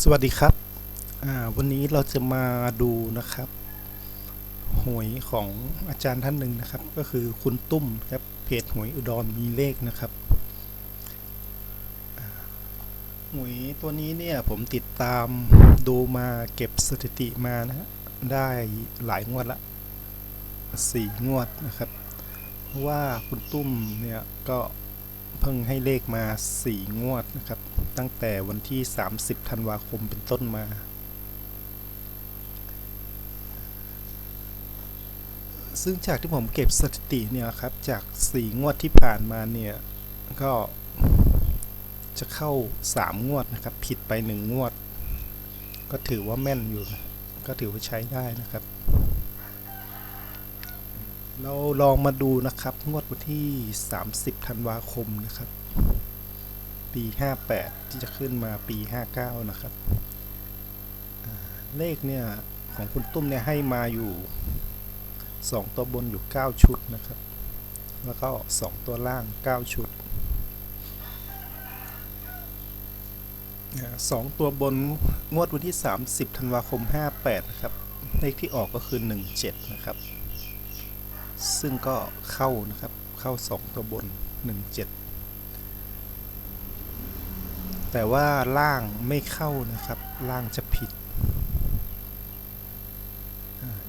สวัสดีครับ วันนี้เราจะมาดูนะครับหวยของอาจารย์ท่านหนึ่งนะครับ ก็คือคุณตุ้มครับเพจหวยอุดรมีเลขนะครับหวยตัวนี้เนี่ยผมติดตามดูมาเก็บสถิติมานะฮะได้หลายงวดละสี่งวดนะครับ เพราะว่าคุณตุ้มเนี่ยก็ เพิ่งให้เลขมาสี่งวดนะครับ ตั้งแต่วันที่ 30 ธันวาคมเป็นต้นมา ซึ่งจากที่ผมเก็บสถิติเนี่ยครับ จาก 4 งวดที่ผ่านมาเนี่ย ก็จะเข้า 3 งวดนะครับ ผิดไป 1 งวด ก็ถือว่าแม่นอยู่ ก็ถือว่าใช้ได้นะครับ เราลองมาดูนะครับ งวดวันที่ 30 ธันวาคมนะครับ ปี 58 ที่จะขึ้นมาปี 59 นะครับ เลขเนี่ย ของคุณตุ้มเนี่ย ให้มาอยู่ 2 ตัวบนอยู่ 9 ชุดนะครับ แล้วก็ 2 ตัวล่าง 9 ชุดอ่าสองตัวบนงวดวันที่ 30 ธันวาคม 58 นะครับ เลขที่ออกก็คือ 17 นะครับ ซึ่งก็เข้านะครับ เข้า 2 ตัวบน 17 แต่ว่าล่างไม่เข้านะครับ ล่างจะผิด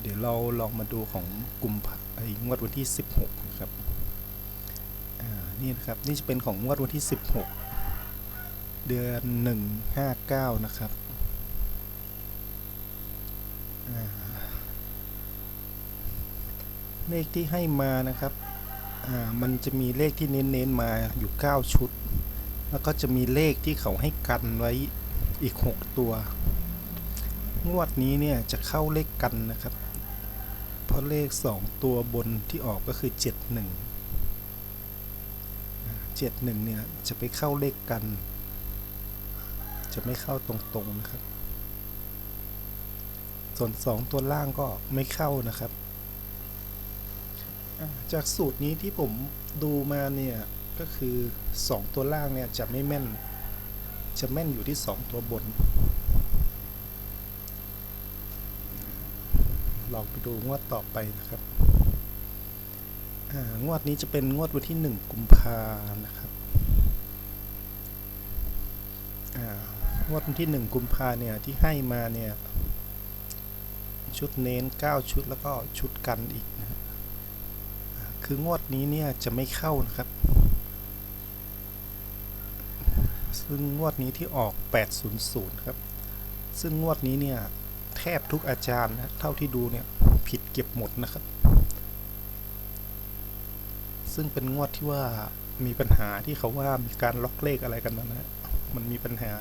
เดี๋ยวเราลองมาดูของกลุ่มไอ้งวดวันที่ 16 นะครับนี่นะครับ นี่จะเป็นของงวดวันที่ 16 เดือน 159 นะครับอ่า เลขที่ให้มานะครับอ่ามันจะมีเลขที่เน้นๆมาอยู่ 9 ชุด แล้วก็จะมีเลขที่เขาให้กันไว้อีก 6 ตัว งวดนี้เนี่ยจะเข้าเลขกันนะครับ เพราะเลข 2 ตัวบนที่ออกก็คือ 71อ่า71 เนี่ยจะไปเข้าเลขกัน จะไม่เข้าตรงๆนะครับ ส่วน 2 ตัวล่างก็ไม่เข้านะครับ จากสูตรนี้ที่ผมดูมาเนี่ย ก็คือ 2 ตัวล่างเนี่ยจะไม่แม่น จะแม่นอยู่ที่ 2 ตัวบน ลองไปดูงวดต่อไปนะครับงวดนี้จะเป็นงวดวันที่ 1 กุมภานะครับงวดวันที่ 1 กุมภาเนี่ยที่ให้มาเนี่ย ชุดเน้น 9 ชุดแล้วก็ชุดกันอีกนะ คืองวดนี้เนี่ยจะไม่เข้านะครับ ซึ่งงวดนี้ที่ออก 800 ครับ ซึ่งงวดนี้เนี่ยแทบทุกอาจารย์นะเท่าที่ดูเนี่ยผิดเก็บหมดนะครับ ซึ่งเป็นงวดที่ว่ามีปัญหาที่เขาว่ามีการล็อกเลขอะไรกันนะนะมันมีปัญหา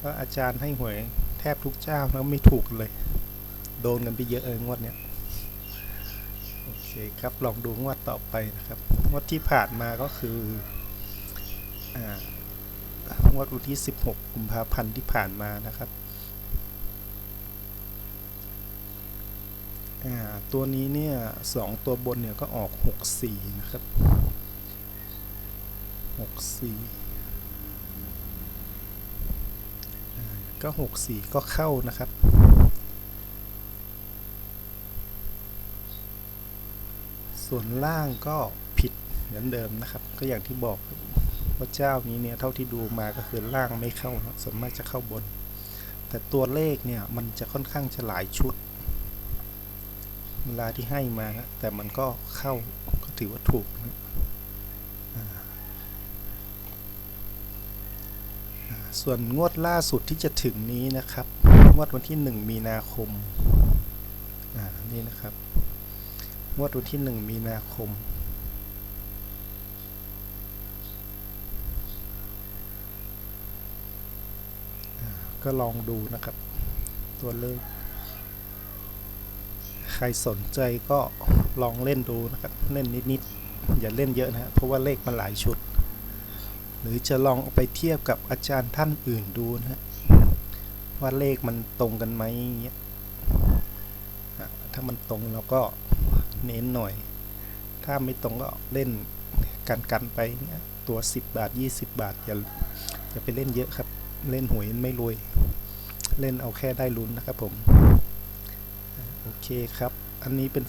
แล้วอาจารย์ให้หวยแทบทุกเจ้าแล้วไม่ถูกเลย โดนกันไปเยอะเอองวดเนี้ย โอเคครับ ลองดูงวดต่อไปนะครับ งวดที่ผ่านมาก็คืองวดวันที่ 16 กุมภาพันธ์ที่ผ่านมานะครับ ตัวนี้เนี่ยสองตัวบนเนี่ยก็ออก 64 นะครับ 64อ่าก็ 64 ก็เข้านะครับ ส่วนล่างก็ผิดเหมือนเดิมนะครับ ก็อย่างที่บอกครับว่าเจ้านี้เนี่ยเท่าที่ดูมาก็คือล่างไม่เข้าส่วนมากจะเข้าบน แต่ตัวเลขเนี่ยมันจะค่อนข้างจะหลายชุด เวลาที่ให้มา แต่มันก็เข้าก็ถือว่าถูกนะส่วนงวดล่าสุดที่จะถึงนี้นะครับ งวดวันที่ 1 มีนาคม อ่า นี่นะครับ งวดวันที่1มีนาคม ก็ลองดูนะครับ ตัวเลข ใครสนใจก็ลองเล่นดูนะครับ เล่นนิด ๆ อย่าเล่นเยอะนะ เพราะว่าเลขมันหลายชุด หรือจะลองไปเทียบกับอาจารย์ท่านอื่นดูนะฮะว่าเลขมันตรงกันไหมอย่างเงี้ยถ้ามันตรงเราก็ เน้นหน่อย ถ้าไม่ตรงก็เล่นกันกันไปเงี้ยตัว 10 บาท 20 บาท อย่าอย่าไปเล่นเยอะครับ เล่นหวยไม่รวย เล่นเอาแค่ได้ลุ้นนะครับผม โอเคครับ อันนี้เป็น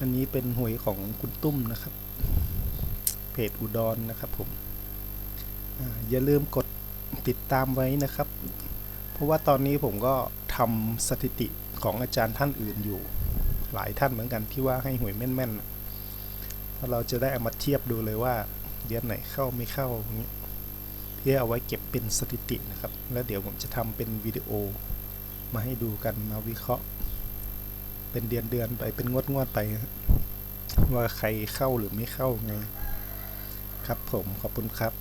อันนี้เป็นหวยของคุณตุ้มนะครับ เพจอุดรนะครับผมออย่าลืมกดติดตามไว้นะครับ เพราะว่าตอนนี้ผมก็ทำสถิติของอาจารย์ท่านอื่นอยู่ หลายท่านเหมือนกันที่ว่าให้หวยแม่นๆน่ะแล้วเราจะได้เอามาเทียบดูเลยว่าเดือนไหนเข้าไม่เข้าอย่างเงี้ยเพื่อเอาไว้เก็บเป็นสถิตินะครับ แล้วเดี๋ยวผมจะทำเป็นวิดีโอมาให้ดูกันมาวิเคราะห์ เป็นเดือนเดือนไปเป็นงวดงวดไปฮะว่าใครเข้าหรือไม่เข้าไง ครับผมขอบคุณครับ